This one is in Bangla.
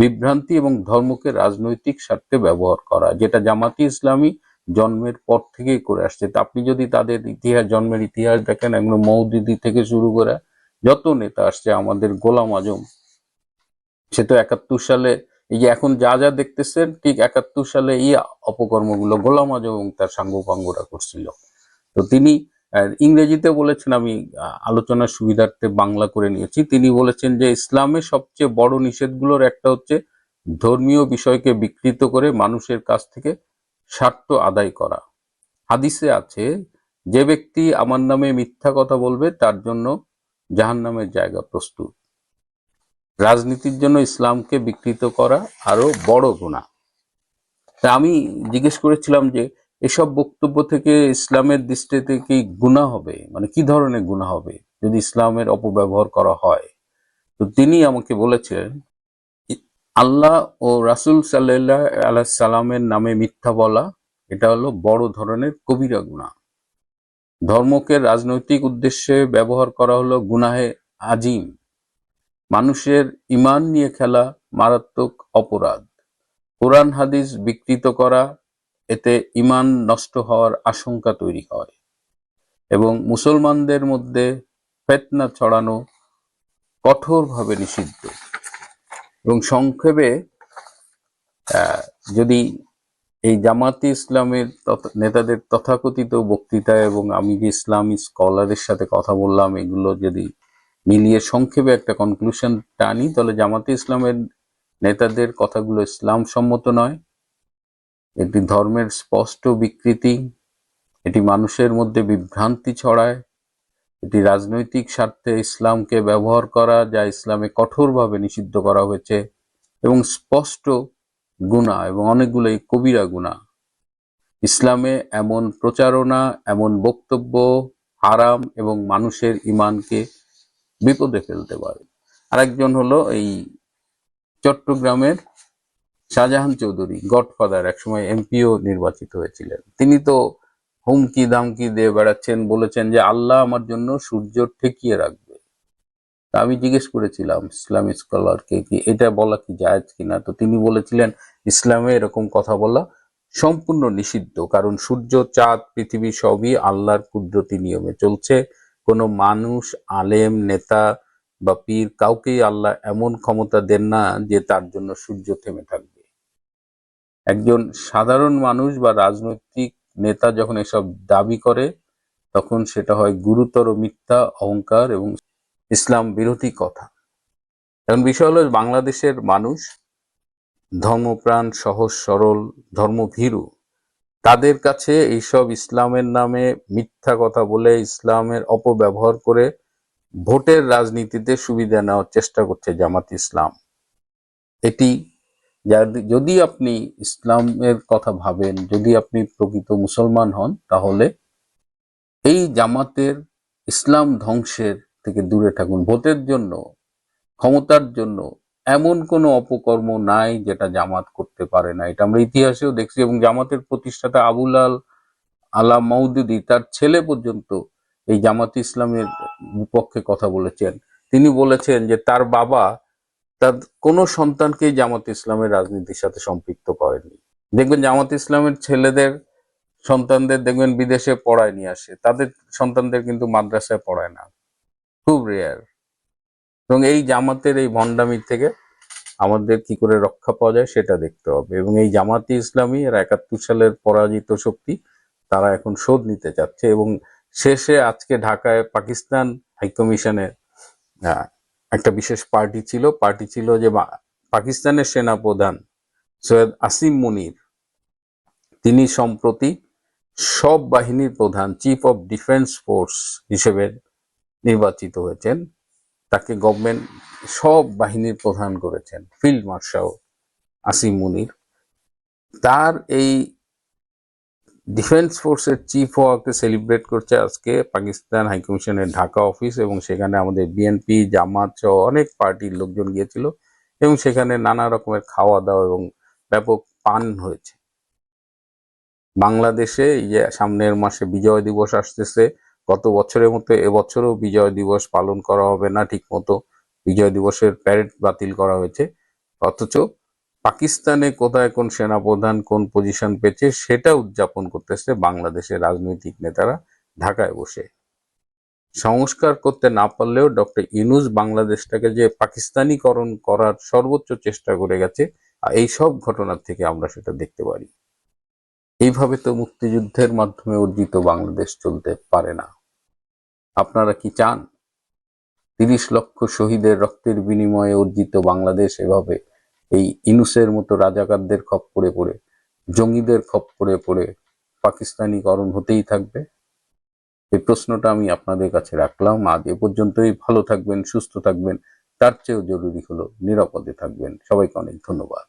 বিভ্রান্তি এবং ধর্মকে রাজনৈতিক স্বার্থে ব্যবহার করা, যেটা জামাতি ইসলামী জন্মের পর থেকেই করে আসছে। আপনি যদি তাদের ইতিহাস, জন্মের ইতিহাস দেখেন, একদম মৌদিদি থেকে শুরু করে যত নেতা আসছে, আমাদের গোলাম আজম, সে তো একাত্তর সালে, এই যে এখন যা যা দেখতেছেন, ঠিক একাত্তর সালে এই অপকর্মগুলো গোলাম আজম এবং তার সাঙ্গপাঙ্গরা করছিল। তো তিনি ইংরেজিতে বলেছেন, আমি আলোচনার সুবিধার্থে বাংলা করে নিয়েছি। তিনি বলেছেন যে ইসলামের সবচেয়ে বড় নিষেধগুলোর একটা হচ্ছে ধর্মীয় বিষয়কে বিকৃত করে মানুষের কাছ থেকে স্বার্থ আদায় করা। হাদিসে আছে, যে ব্যক্তি আমার নামে মিথ্যা কথা বলবে, তার জন্য জাহান্নামের জায়গা প্রস্তুত। রাজনীতির জন্য ইসলামকে বিকৃত করা আরও বড় গুণা তা আমি জিজ্ঞেস করেছিলাম যে এসব বক্তব্য থেকে ইসলামের দৃষ্টিতে কি গুণা হবে। মানে কি ধরনের গুণা হবে? যদি ইসলামের অপব্যবহার করা হয়। তো তিনি আমাকে বলেছেন, আল্লাহ ও রাসূল সাল্লাহ আলাহ সাল্লামের নামে মিথ্যা বলা, এটা হলো বড় ধরনের কবিরা গুণা ধর্মকে রাজনৈতিক উদ্দেশ্যে ব্যবহার করা হলো গুনাহে আজিম। মানুষের ইমান নিয়ে খেলা মারাত্মক অপরাধ। কোরআন হাদিস বিকৃত করা এতে ইমান নষ্ট হওয়ার আশঙ্কা তৈরি হয় এবং মুসলমানদের মধ্যে ফেতনা ছড়ানো কঠোরভাবে নিষিদ্ধ। এবং সংক্ষেপে যদি এই জামাতি ইসলামের নেতাদের তথাকথিত বক্তৃতা এবং আমি যে ইসলামী স্কলারের সাথে কথা বললাম, এগুলো যদি মিলিয়ে সংক্ষেপে একটা কনক্লুশন টানি, তাহলে জামাতে ইসলামের নেতাদের কথাগুলো ইসলাম সম্মত নয়। এটি ধর্মের স্পষ্ট বিকৃতি, এটি মানুষের মধ্যে বিভ্রান্তি ছড়ায়, এটি রাজনৈতিক স্বার্থে ইসলামকে ব্যবহার করা যা ইসলামে কঠোরভাবে নিষিদ্ধ করা হয়েছে এবং স্পষ্ট গুণা এবং অনেকগুলোই কবিরা গুণা। ইসলামে এমন প্রচারণা, এমন বক্তব্য হারাম এবং মানুষের ইমানকে বিপদে ফেলতে পারে। আরেকজন হলো এই চট্টগ্রামের শাহজাহান চৌধুরী, গডফাদার, একসময় এমপিও নির্বাচিত হয়েছিলেন। তিনি তো হুমকি দামকি দিয়ে বেড়াচ্ছেন, বলেছেন যে আল্লাহ আমার জন্য সূর্য ঠেকিয়ে রাখবে। আমি জিজ্ঞেস করেছিলাম, ইসলামী স্কলারকে কি? এটা বলা কি জায়েজ কিনা? তো তিনি বলেছিলেন, ইসলামে এরকম কথা বলা সম্পূর্ণ নিষিদ্ধ, কারণ সূর্য, চাঁদ, পৃথিবী সবই আল্লাহর কুদরতি নিয়মে চলছে। কোনো মানুষ, আলেম, নেতা বা পীর কাউকেই আল্লাহ এমন ক্ষমতা দেন না যে তার জন্য সূর্য থেমে থাকবে। একজন সাধারণ মানুষ বা রাজনৈতিক নেতা যখন এসব দাবি করে, তখন সেটা হয় গুরুতর মিথ্যা, অহংকার এবং ইসলাম বিরোধী কথা। এখন বিষয় হলো বাংলাদেশের মানুষ ধর্মপ্রাণ, সহজ, সরল, ধর্মভীরু, তাদের কাছে এইসব ইসলামের নামে মিথ্যা কথা বলে ইসলামের অপব্যবহার করে ভোটের রাজনীতিতে সুবিধা নেওয়ার চেষ্টা করছে জামাত ইসলাম। এটি যাদ- আপনি ইসলামের কথা ভাবেন, যদি আপনি প্রকৃত মুসলমান হন, তাহলে এই জামাতের ইসলাম ধ্বংসের থেকে দূরে থাকুন। ভোটের জন্য, ক্ষমতার জন্য এমন কোনো অপকর্ম নাই যেটা জামাত করতে পারে না। এটা আমরা ইতিহাসেও দেখছি এবং জামাতের প্রতিষ্ঠাতা আবুল আল আলা মৌদুদি তার ছেলে পর্যন্ত এই জামাত ইসলামের বিপক্ষে কথা বলেছেন। তিনি বলেছেন যে তার বাবা তার কোনো সন্তানকে জামাত ইসলামের রাজনীতির সাথে সম্পৃক্ত করেনি দেখবেন জামাত ইসলামের ছেলেদের সন্তানদের দেখবেন বিদেশে পড়ায় নিয়ে আসে। তাদের সন্তানদের কিন্তু মাদ্রাসায় পড়ায় না। খুব রেয়ার এবং এই জামাতের এই ভণ্ডামির থেকে আমাদের কি করে রক্ষা পাওয়া যায় সেটা দেখতে হবে। এবং এই জামাতি ইসলামী, এর একাত্তর সালের পরাজিত শক্তি, তারা এখন শোধ নিতে চাচ্ছে এবং শেষে আজকে ঢাকায় পাকিস্তান হাইকমিশনে একটা বিশেষ পার্টি ছিল। পার্টি ছিল যে পাকিস্তানের সেনা প্রধান সৈয়দ আসিম মুনির। তিনি সম্প্রতি সব বাহিনীর প্রধান চিফ অফ ডিফেন্স ফোর্স হিসেবে নির্বাচিত হয়েছেন। তাকে গভর্নমেন্ট সব বাহিনীর প্রধান করেছেন ফিল্ড মার্শাল আসিম মুনির। তার এই ডিফেন্স ফোর্সের চিফ হওয়াকে সেলিব্রেট করছে আজকে পাকিস্তান হাইকমিশনের ঢাকা অফিস এবং সেখানে আমাদের বিএনপি জামাত সহ অনেক পার্টির লোকজন গিয়েছিল এবং সেখানে নানা রকমের খাওয়া দাওয়া এবং ব্যাপক পান হয়েছে। বাংলাদেশে এই যে সামনের মাসে বিজয় দিবস আসতেছে, গত বছরের মতো এবছরও বিজয় দিবস পালন করা হবে না ঠিক মতো বিজয় দিবসের প্যারেড বাতিল করা হয়েছে। অথচ পাকিস্তানে কোথায় কোন সেনাপ্রধান কোন পজিশন পেয়েছে সেটা উদযাপন করতেছে বাংলাদেশের রাজনৈতিক নেতারা ঢাকায় বসে। সংস্কার করতে না পারলেও ডক্টর ইনুস বাংলাদেশটাকে যে পাকিস্তানিকরণ করার সর্বোচ্চ চেষ্টা করে গেছে এই সব ঘটনার থেকে আমরা সেটা দেখতে পারি। এইভাবে তো মুক্তিযুদ্ধের মাধ্যমে অর্জিত বাংলাদেশ চলতে পারে না। আপনারা কি চান? তিরিশ লক্ষ শহীদের রক্তের বিনিময়ে অর্জিত বাংলাদেশ এভাবে এই ইনুসের মতো রাজাকারদের খপ্পরে পড়ে জঙ্গিদের খপ খপ্পরে পড়ে পাকিস্তানিকরণ হতেই থাকবে। এই প্রশ্নটা আমি আপনাদের কাছে রাখলাম। আজ এ পর্যন্তই। ভালো থাকবেন, সুস্থ থাকবেন। তার চেয়েও জরুরি হলো নিরাপদে থাকবেন। সবাইকে অনেক ধন্যবাদ।